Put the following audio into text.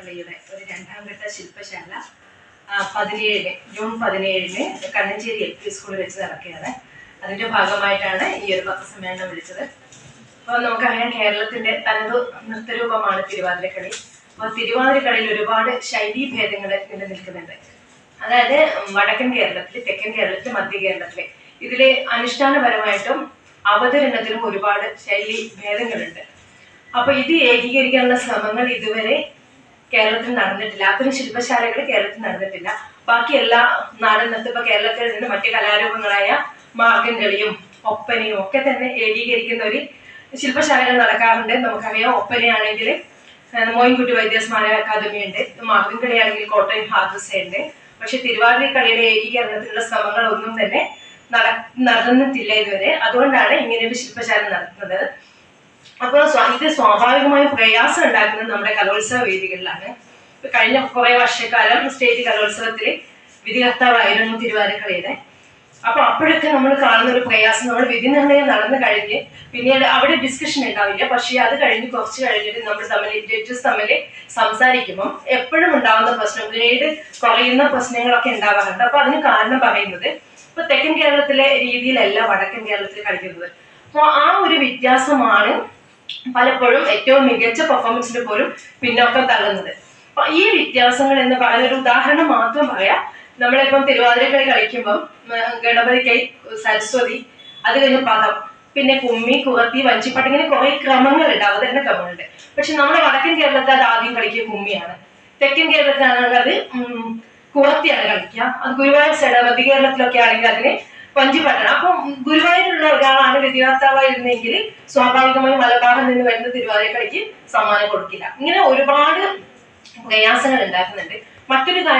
തിരുവാതിരക്കളിയുടെ ഒരു രണ്ടാം ഘട്ട ശില്പശാല പതിനേഴ് ജൂൺ പതിനേഴിന് കണ്ണഞ്ചേരി എൽ പി സ്കൂളിൽ വെച്ച് നടക്കുകയാണ്. അതിന്റെ ഭാഗമായിട്ടാണ് ഈ ഒരു പത്രസമ്മേളനം വിളിച്ചത്. അപ്പോൾ നമുക്കറിയാം കേരളത്തിന്റെ തനതു നൃത്തരൂപമാണ് തിരുവാതിരക്കളി. അപ്പോൾ തിരുവാതിരക്കളിയിൽ ഒരുപാട് ശൈലീ ഭേദങ്ങൾ നിലനിൽക്കുന്നുണ്ട് അതായത് വടക്കൻ കേരളത്തിൽ തെക്കൻ കേരളത്തിൽ മധ്യ കേരളത്തിൽ ഇതിലെ അനുഷ്ഠാനപരമായിട്ടും അവതരണത്തിലും ഒരുപാട് ശൈലി ഭേദങ്ങളുണ്ട്. അപ്പൊ ഇത് ഏകീകരിക്കാനുള്ള ശ്രമങ്ങൾ ഇതുവരെ കേരളത്തിൽ നടന്നിട്ടില്ല. അത്തരം ശില്പശാലകൾ കേരളത്തിൽ നടന്നിട്ടില്ല. ബാക്കി എല്ലാ നാടൻ നൃത്തം ഇപ്പൊ കേരളത്തിൽ നിന്ന് മറ്റ് കലാരൂപങ്ങളായ മാർഗംകളിയും ഒപ്പനയും ഒക്കെ തന്നെ ഏകീകരിക്കുന്ന ഒരു ശില്പശാലകൾ നടക്കാറുണ്ട്. നമുക്കറിയാം ഒപ്പനയാണെങ്കിൽ മോയിൻകുട്ടി വൈദ്യ സ്മാരക അക്കാദമി ഉണ്ട് മാർഗംകളിയാണെങ്കിൽ കോട്ടയം ഹാദ്രസ ഉണ്ട് പക്ഷെ തിരുവാതിര കളിയുടെ ഏകീകരണത്തിനുള്ള ശ്രമങ്ങൾ ഒന്നും തന്നെ നട നടന്നിട്ടില്ല ഇതുവരെ. അതുകൊണ്ടാണ് ഇങ്ങനെ ഒരു ശില്പശാല നടത്തുന്നത്. അപ്പോൾ ഇത് സ്വാഭാവികമായ പ്രയാസം ഉണ്ടാക്കുന്നത് നമ്മുടെ കലോത്സവ വേദികളിലാണ്. കഴിഞ്ഞ കുറെ വർഷക്കാലം സ്റ്റേറ്റ് കലോത്സവത്തിൽ വിധികർത്താവായിരുന്നു തിരുവാരക്കളിയുടെ അപ്പൊ അപ്പോഴൊക്കെ നമ്മൾ കാണുന്ന ഒരു പ്രയാസം നമ്മൾ വിധി നടന്നു കഴിഞ്ഞ് പിന്നീട് അവിടെ ഡിസ്കഷൻ ഉണ്ടാവില്ല. പക്ഷേ അത് കഴിഞ്ഞ് കുറച്ച് കഴിഞ്ഞിട്ട് നമ്മൾ തമ്മിൽ ജഡ്ജസ് തമ്മിൽ സംസാരിക്കുമ്പോൾ എപ്പോഴും ഉണ്ടാവുന്ന പ്രശ്നം ഗ്രേഡ് കുറയുന്ന പ്രശ്നങ്ങളൊക്കെ ഉണ്ടാവാറുണ്ട്. അപ്പൊ അതിന് കാരണം പറയുന്നത് ഇപ്പൊ തെക്കൻ കേരളത്തിലെ രീതിയിലല്ല വടക്കൻ കേരളത്തിൽ കളിക്കുന്നത്. അപ്പോൾ ആ ഒരു വ്യത്യാസമാണ് പലപ്പോഴും ഏറ്റവും മികച്ച പെർഫോമൻസിന് പോലും പിന്നോക്കം തള്ളുന്നത്. അപ്പൊ ഈ വ്യത്യാസങ്ങൾ എന്ന് പറയുന്ന ഒരു ഉദാഹരണം മാത്രം പറയാം. നമ്മളിപ്പം തിരുവാതിരക്കളി കളിക്കുമ്പം ഉം, ഗണപതി കൈ സരസ്വതി അത് കഴിഞ്ഞ് പദം പിന്നെ കുമ്മി കുറത്തി വഞ്ചിപ്പാട്ട് ഇങ്ങനെ കുറെ ക്രമങ്ങളുണ്ട് അവതരണ ക്രമങ്ങളുണ്ട്. പക്ഷെ നമ്മുടെ വടക്കൻ കേരളത്തിൽ അത് ആദ്യം കളിക്കുക കുമ്മിയാണ്. തെക്കൻ കേരളത്തിലാണെങ്കിൽ അത് ഉം, കുറത്തിയാണ് കളിക്കുക. അത് ഗുരുവായൂർ സൈഡ് മധ്യ കേരളത്തിലൊക്കെ ആണെങ്കിൽ അതിന് വഞ്ചിപ്പാട്ടാണ് അപ്പം ഗുരുവായൂരുള്ള ഒരാളാണ് വിദ്യാർത്ഥാവായിരുന്നെങ്കിൽ സ്വാഭാവികമായി മലബാറിൽ നിന്ന് വരുന്ന തിരുവാതിരക്കളിക്ക് സമ്മാനം കൊടുക്കില്ല. ഇങ്ങനെ ഒരുപാട് പ്രയാസങ്ങൾ ഉണ്ടാക്കുന്നുണ്ട്. മറ്റൊരു കാര്യം